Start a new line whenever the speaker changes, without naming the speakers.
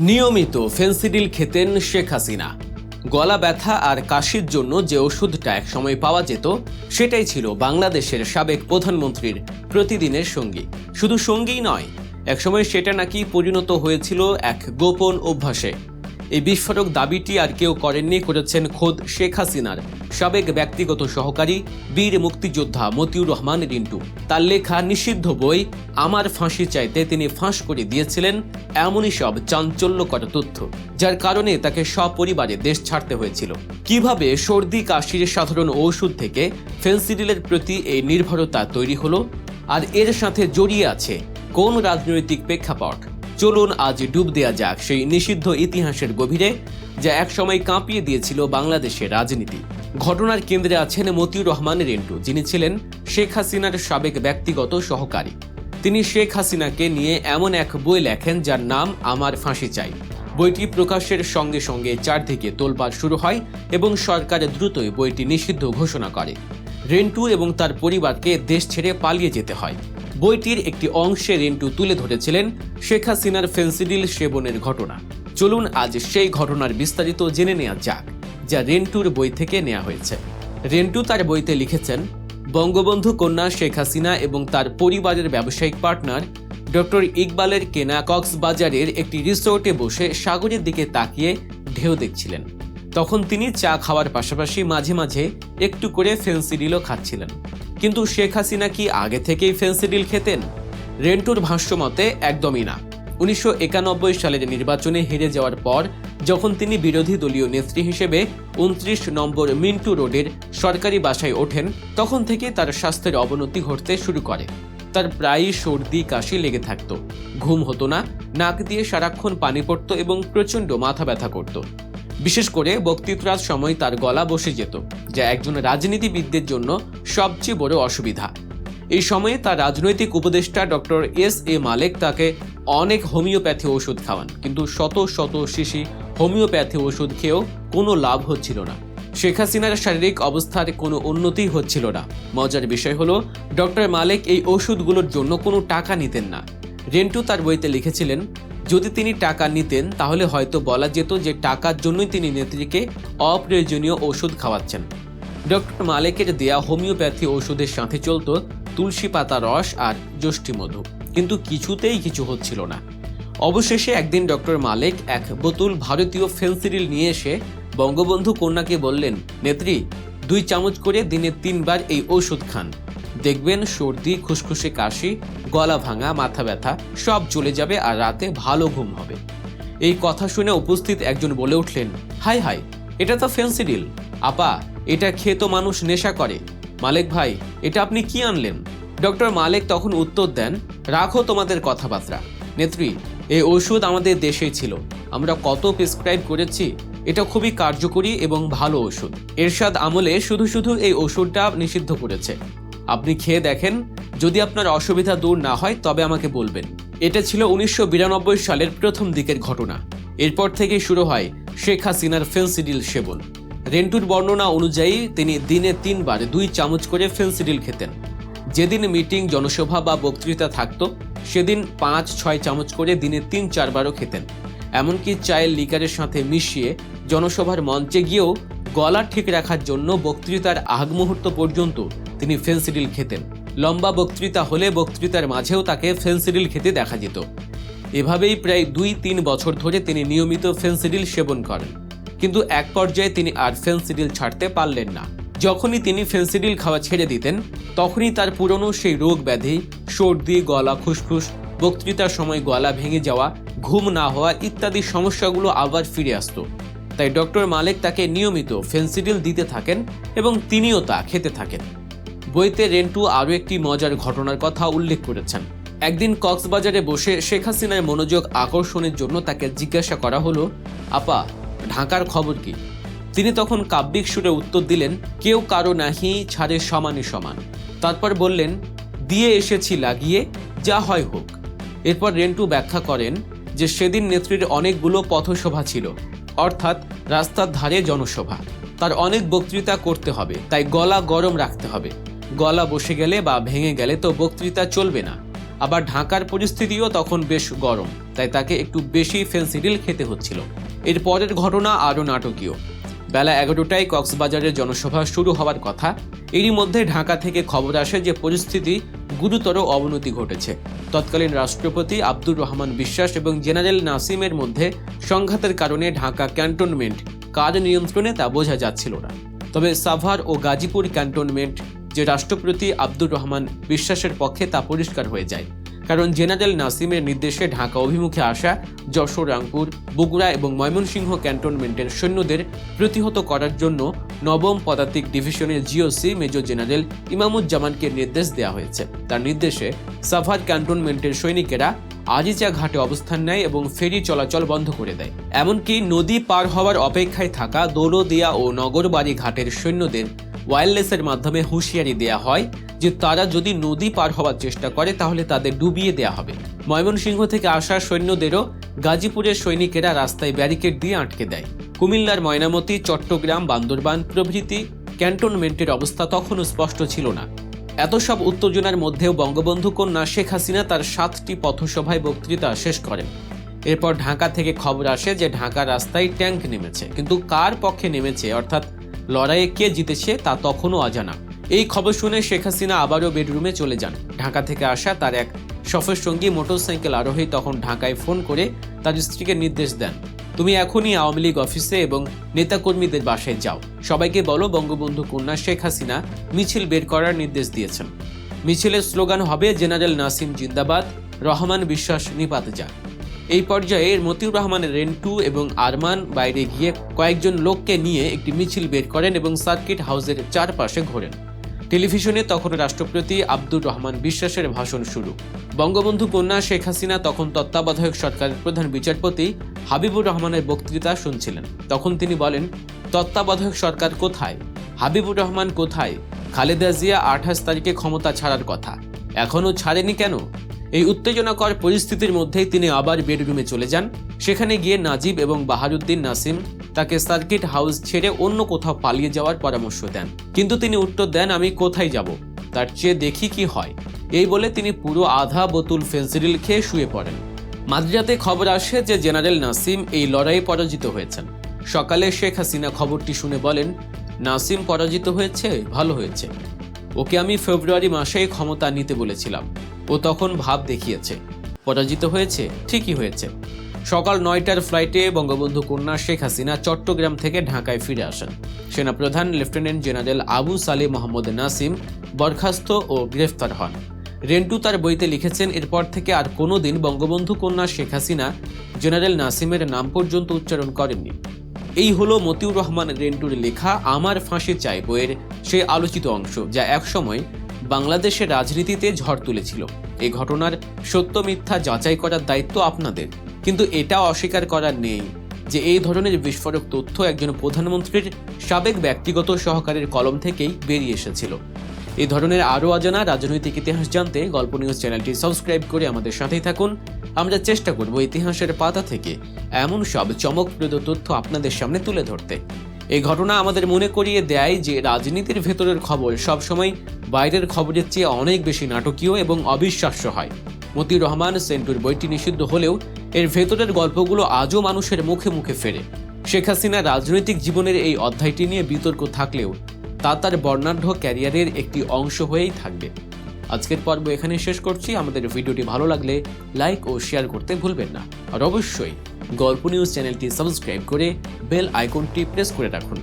নিয়মিত ফেন্সিডিল খেতেন শেখ হাসিনা। গলা ব্যথা আর কাশির জন্য যে ওষুধটা একসময় পাওয়া যেত, সেটাই ছিল বাংলাদেশের সাবেক প্রধানমন্ত্রীর প্রতিদিনের সঙ্গী। শুধু সঙ্গী নয়, একসময় সেটা নাকি পরিণত হয়েছিল এক গোপন অভ্যাসে। এই বিস্ফোরক দাবিটি আর কেউ করেননি, করেছেন খোদ শেখ হাসিনার। সাবেক ব্যক্তিগত সহকারী, বীর মুক্তিযোদ্ধা মতিউর রহমান রিন্টু। তার লেখা নিষিদ্ধ বই, আমার ফাঁসি চাইতে তিনি ফাঁস করে দিয়েছিলেন, এমনই সব চাঞ্চল্যকর তথ্য, যার কারণে তাকে সপরিবারে দেশ ছাড়তে হয়েছিল। কীভাবে সর্দি কাশির সাধারণ ঔষধ থেকে ফেন্সিডিলের প্রতি এই নির্ভরতা তৈরি হলো, আর এর সাথে জড়িয়ে আছে কোন রাজনৈতিক প্রেক্ষাপট? চলুন আজ ডুব দেয়া যাক সেই নিষিদ্ধ ইতিহাসের গভীরে, যা একসময় কাঁপিয়ে দিয়েছিল বাংলাদেশের রাজনীতি। ঘটনার কেন্দ্রে আছেন মতিউর রহমান রেন্টু, যিনি ছিলেন শেখ হাসিনার সাবেক ব্যক্তিগত সহকারী। তিনি শেখ হাসিনাকে নিয়ে এমন এক বই লেখেন যার নাম আমার ফাঁসি চাই বইটি প্রকাশের সঙ্গে সঙ্গে চারদিকে তোলপাড় শুরু হয় এবং সরকার দ্রুতই বইটি নিষিদ্ধ ঘোষণা করে। রেন্টু এবং তার পরিবারকে দেশ ছেড়ে পালিয়ে যেতে হয়। বইটির একটি অংশে রেন্টু তুলে ধরেছিলেন শেখ হাসিনার ফেন্সিডিল সেবনের ঘটনা। চলুন আজ সেই ঘটনার বিস্তারিত জেনে নেওয়া যাক, যা রেন্টুর বই থেকে নেওয়া হয়েছে। রেন্টু তার বইতে লিখেছেন, বঙ্গবন্ধু কন্যা শেখ হাসিনা এবং তার পরিবারের ব্যবসায়িক পার্টনার ডক্টর ইকবালের কেনা কক্সবাজারের একটি রিসোর্টে বসে সাগরের দিকে তাকিয়ে ঢেউ দেখছিলেন। তখন তিনি চা খাওয়ার পাশাপাশি মাঝে মাঝে একটু করে ফেন্সিডিলও খাচ্ছিলেন। কিন্তু শেখ হাসিনা কি আগে থেকেই ফেন্সিডিল খেতেন? রেন্টুর ভাষ্য মতে একদমই না। উনিশশো একানব্বই সালের নির্বাচনে হেরে যাওয়ার পর যখন তিনি বিরোধী দলীয় নেত্রী হিসেবে উনত্রিশ নম্বর মিন্টু রোডের সরকারি বাসায় ওঠেন, তখন থেকে তার স্বাস্থ্যের অবনতি ঘটতে শুরু করে। তার প্রায়ই সর্দি, কাশি লেগে থাকতো। ঘুম হতো না, নাক দিয়ে সারাক্ষণ পানি পড়তো এবং প্রচণ্ড মাথা ব্যথা করত। বিশেষ করে বক্তৃতার সময় তার গলা বসে যেত, যা একজন রাজনীতিবিদদের জন্য সবচেয়ে বড় অসুবিধা। এই সময়ে তার রাজনৈতিক উপদেষ্টা ডক্টর এস এ মালেক তাকে অনেক হোমিওপ্যাথি ওষুধ খাওয়ান, কিন্তু শত শত শিশি হোমিওপ্যাথি ওষুধ খেয়েও কোনো লাভ হচ্ছিল না। শেখ হাসিনার শারীরিক অবস্থার কোনো উন্নতি হচ্ছিল না। মজার বিষয় হলো, ডক্টর মালেক এই ওষুধগুলোর জন্য কোনো টাকা নিতেন না। রেন্টু তার বইতে লিখেছিলেন যদি তিনি টাকা নিতেন, তাহলে হয়তো বলা যেত যে টাকার জন্যই তিনি নেত্রীকে অপ্রয়োজনীয় ওষুধ খাওয়াচ্ছেন। ডক্টর মালেকের দেয়া হোমিওপ্যাথি ওষুধের সাথে চলত তুলসী পাতা রস আর যষ্টি মধু। কিন্তু কিছুতেই কিছু হচ্ছিল না। অবশেষে একদিন ডক্টর মালেক এক বোতল ভারতীয় ফেন্সিডিল নিয়ে এসে বঙ্গবন্ধু কন্যাকে বললেন, নেত্রী, দুই চামচ করে দিনে তিনবার এই ওষুধ খান। দেখবেন সর্দি, খুসখুসে কাশি, গলা ভাঙা, মাথা ব্যথা, সব চলে যাবে আর রাতে ভালো ঘুম হবে। এই কথা শুনে উপস্থিত একজন বলে উঠলেন, হাই হাই, এটা তো ফেন্সিডিল আপা, এটা খেয়ে তো মানুষ নেশা করে। মালেক ভাই, এটা আপনি কি আনলেন? ডক্টর মালেক তখন উত্তর দেন, রাখো তোমাদের কথাবার্তা। নেত্রী, এই ওষুধ আমাদের দেশেই ছিল। আমরা কত প্রেসক্রাইব করেছি, এটা খুবই কার্যকরী এবং ভালো ওষুধ। এরশাদ আমলে শুধু শুধু এই ওষুধটা নিষিদ্ধ করেছে। আপনি খেয়ে দেখেন, যদি আপনার অসুবিধা দূর না হয়, তবে আমাকে বলবেন। এটা ছিল উনিশশো বিরানব্বই সালের প্রথম দিকের ঘটনা। এরপর থেকে শুরু হয় শেখ হাসিনার ফেন্সিডিল সেবন। রেন্টুর বর্ণনা অনুযায়ী, তিনি দিনে তিনবার দুই চামচ করে ফেন্সিডিল খেতেন। যেদিন মিটিং, জনসভা বা বক্তৃতা থাকতো, সেদিন পাঁচ, ছয় চামচ করে দিনে তিন, চারবারও খেতেন। এমনকি চায়ের লিকারের সাথে মিশিয়ে জনসভার মঞ্চে গিয়েও গলা ঠিক রাখার জন্য বক্তৃতার আগ মুহূর্ত পর্যন্ত তিনি ফেন্সিডিল খেতেন। লম্বা বক্তৃতা হলে বক্তৃতার মাঝেও তাকে ফেন্সিডিল খেতে দেখা যেত। এভাবেই প্রায় দুই তিন বছর ধরে তিনি নিয়মিত ফেন্সিডিল সেবন করেন। কিন্তু এক পর্যায়ে তিনি আর ফেন্সিডিল ছাড়তে পারলেন না। যখনই তিনি ফেন্সিডিল খাওয়া ছেড়ে দিতেন, তখনই তার পুরনো সেই রোগ ব্যাধি, সর্দি, গলা খুসখুস, বক্তৃতার সময় গলা ভেঙে যাওয়া, ঘুম না হওয়া ইত্যাদি সমস্যাগুলো আবার ফিরে আসতো। তাই ডক্টর মালেক তাকে নিয়মিত ফেন্সিডিল দিতে থাকেন এবং তিনিও তা খেতে থাকেন। বইতে রেন্টু আরও একটি মজার ঘটনার কথা উল্লেখ করেছেন। একদিন কক্সবাজারে বসে শেখ হাসিনার মনোযোগ আকর্ষণের জন্য তাকে জিজ্ঞাসা করা হলো, আপা, ঢাকার খবর কি? তিনি তখন কাব্যিক সুরে উত্তর দিলেন, কেউ কারও নাহি ছাড়ে সমানে সমান। তারপর বললেন, দিয়ে এসেছি লাগিয়ে, যা হয় হোক। এরপর রেন্টু ব্যাখ্যা করেন যে সেদিন নেত্রীর অনেকগুলো পথসভা ছিল, অর্থাৎ রাস্তার ধারে জনসভা। তার অনেক বক্তৃতা করতে হবে, তাই গলা গরম রাখতে হবে। গলা বসে গেলে বা ভেঙে গেলে তো বক্তৃতা চলবে না। আবার ঢাকার পরিস্থিতিও তখন বেশ গরম, তাই তাকে একটু বেশি ফেন্সিডিল খেতে হচ্ছিল। এর পরের ঘটনা আরও নাটকীয়। বেলা এগারোটায় কক্সবাজারের জনসভা শুরু হওয়ার কথা। এরই মধ্যে ঢাকা থেকে খবর আসে যে পরিস্থিতি গুরুতর অবনতি ঘটেছে। তৎকালীন রাষ্ট্রপতি আব্দুর রহমান বিশ্বাস এবং জেনারেল নাসিমের মধ্যে সংঘাতের কারণে ঢাকা ক্যান্টনমেন্ট কার নিয়ন্ত্রণে তা বোঝা যাচ্ছিল না। তবে সাভার ও গাজীপুর ক্যান্টনমেন্ট যে রাষ্ট্রপতি আব্দুর রহমান বিশ্বাসের পক্ষে তা পরিষ্কার হয়ে যায়। কারণ জেনারেল নাসিমের নির্দেশে ঢাকা অভিমুখে আসা যশোর, রাংপুর, বগুড়া এবং ময়মনসিংহ ক্যান্টনমেন্টের সৈন্যদের প্রতিহত করার জন্য নবম পদাতিক ডিভিশনের জিওসি মেজর জেনারেল ইমামুজ্জামানকে নির্দেশ দেওয়া হয়েছে। তার নির্দেশে সাভার ক্যান্টনমেন্টের সৈনিকেরা আজিজা ঘাটে অবস্থান নেয় এবং ফেরি চলাচল বন্ধ করে দেয়। এমনকি নদী পার হওয়ার অপেক্ষায় থাকা দৌলদিয়া ও নগরবাড়ি ঘাটের সৈন্যদের ওয়্যারলেসের মাধ্যমে হুঁশিয়ারি দেয়া হয় যে তারা যদি নদী পার হওয়ার চেষ্টা করে, তাহলে তাদের ডুবিয়ে দেয়া হবে। ময়মনসিংহ থেকে আসা সৈন্যদেরও গাজীপুরের সৈনিকেরা রাস্তায় ব্যারিকেড দিয়ে আটকে দেয়। কুমিল্লার ময়নামতি, চট্টগ্রাম, বান্দরবান প্রভৃতি ক্যান্টনমেন্টের অবস্থা তখনও স্পষ্ট ছিল না। এত সব উত্তেজনার মধ্যেও বঙ্গবন্ধু কন্যা শেখ হাসিনা তার সাতটি পথসভায় বক্তৃতা শেষ করেন। এরপর ঢাকা থেকে খবর আসে যে ঢাকা রাস্তায় ট্যাঙ্ক নেমেছে। কিন্তু কার পক্ষে নেমেছে, অর্থাৎ লড়াইয়ে কে জিতেছে তা তখনও অজানা। এই খবর শুনে শেখ হাসিনা আবারও বেডরুমে চলে যান। ঢাকা থেকে আসা তার এক সফর সঙ্গী মোটরসাইকেল আরোহী তখন ঢাকায় ফোন করে তার স্ত্রীকে নির্দেশ দেন, তুমি এখনই আওয়ামী লীগ অফিসে এবং নেতাকর্মীদের বাসায় যাও। সবাইকে বলো বঙ্গবন্ধু কন্যা শেখ হাসিনা মিছিল বের করার নির্দেশ দিয়েছেন। মিছিলের স্লোগান হবে, জেনারেল নাসিম জিন্দাবাদ, রহমান বিশ্বাস নিপাত যাক এই পর্যায়ে মতিউর রহমান রেন্টু এবং আরমান বাইরে গিয়ে কয়েকজন লোককে নিয়ে একটি মিছিল বের করেন এবং সার্কিট হাউসের চারপাশে ঘোরেন। টেলিভিশনে তখন রাষ্ট্রপতি আব্দুর রহমান বিশ্বাসের ভাষণ শুরু। বঙ্গবন্ধু কন্যা শেখ হাসিনা তখন তত্ত্বাবধায়ক সরকারের প্রধান বিচারপতি হাবিবুর রহমানের বক্তৃতা শুনছিলেন। তখন তিনি বলেন, তত্ত্বাবধায়ক সরকার কোথায়? হাবিবুর রহমান কোথায়? খালেদা জিয়া আঠাশ তারিখে ক্ষমতা ছাড়ার কথা। এখনও ছাড়েনি কেন? এই উত্তেজনাকর পরিস্থিতির মধ্যেই তিনি আবার বেডরুমে চলে যান। সেখানে গিয়ে নাজিব এবং বাহারুদ্দিন নাসিম তাকে সার্কিট হাউস ছেড়ে অন্য কোথাও পালিয়ে যাওয়ার পরামর্শ দেন। কিন্তু তিনি উত্তর দেন, আমি কোথায় যাব? তার চেয়ে দেখি কি হয়। এই বলে তিনি পুরো আধা বোতল ফেন্সিডিল খেয়ে শুয়ে পড়েন। মাঝরাতে খবর আসে যে জেনারেল নাসিম এই লড়াইয়ে পরাজিত হয়েছেন। সকালে শেখ হাসিনা খবরটি শুনে বলেন, নাসিম পরাজিত হয়েছে, ভালো হয়েছে। ওকে আমি ফেব্রুয়ারি মাসেই ক্ষমতা নিতে বলেছিলাম। ও তখন ভাব দেখিয়েছে। পরাজিত হয়েছে, ঠিকই হয়েছে। সকাল নয়টার ফ্লাইটে বঙ্গবন্ধু কন্যা শেখ হাসিনা চট্টগ্রাম থেকে ঢাকায় ফিরে আসেন। সেনাপ্রধান লেফটেন্যান্ট জেনারেল আবু সালে মোহাম্মদ নাসিম বরখাস্ত ও গ্রেফতার হন। রেন্টু তার বইতে লিখেছেন, এরপর থেকে আর কোনোদিন বঙ্গবন্ধু কন্যা শেখ হাসিনা, জেনারেল নাসিমের নাম পর্যন্ত উচ্চারণ করেননি। এই হলো মতিউর রহমান রেন্টুর লেখা আমার ফাঁসি চাই বইয়ের সেই আলোচিত অংশ, যা একসময় বাংলাদেশের রাজনীতিতে ঝড় তুলেছিল। এ ঘটনার সত্য মিথ্যা যাচাই করার দায়িত্ব আপনাদের। কিন্তু এটা অস্বীকার করার নেই যে এই ধরনের বিস্ফোরক তথ্য একজন প্রধানমন্ত্রীর সাবেক ব্যক্তিগত সহকারীর কলম থেকেই বেরিয়ে এসেছিল। এই ধরনের আরও অজানা রাজনৈতিক ইতিহাস জানতে গল্প নিউজ চ্যানেলটি সাবস্ক্রাইব করে আমাদের সাথেই থাকুন। আমরা চেষ্টা করব ইতিহাসের পাতা থেকে এমন সব চমকপ্রদ তথ্য আপনাদের সামনে তুলে ধরতে। এই ঘটনা আমাদের মনে করিয়ে দেয় যে রাজনীতির ভেতরের খবর সবসময় বাইরের খবরের চেয়ে অনেক বেশি নাটকীয় এবং অবিশ্বাস্য হয়। মতিউর রহমান সেন্টুর বইটি নিষিদ্ধ হলেও এর ভেতরের গল্পগুলো আজও মানুষের মুখে মুখে ফেরে। শেখ হাসিনা রাজনৈতিক জীবনের এই অধ্যায়টি নিয়ে বিতর্ক থাকলেও তা তার বর্ণাঢ্য ক্যারিয়ারের একটি অংশ হয়েই থাকবে। আজকের পর্ব এখানে শেষ করছি। আমাদের ভিডিওটি ভালো লাগলে লাইক ও শেয়ার করতে ভুলবেন না। আর অবশ্যই গল্প নিউজ চ্যানেলটি সাবস্ক্রাইব করে বেল আইকনটি প্রেস করে রাখুন।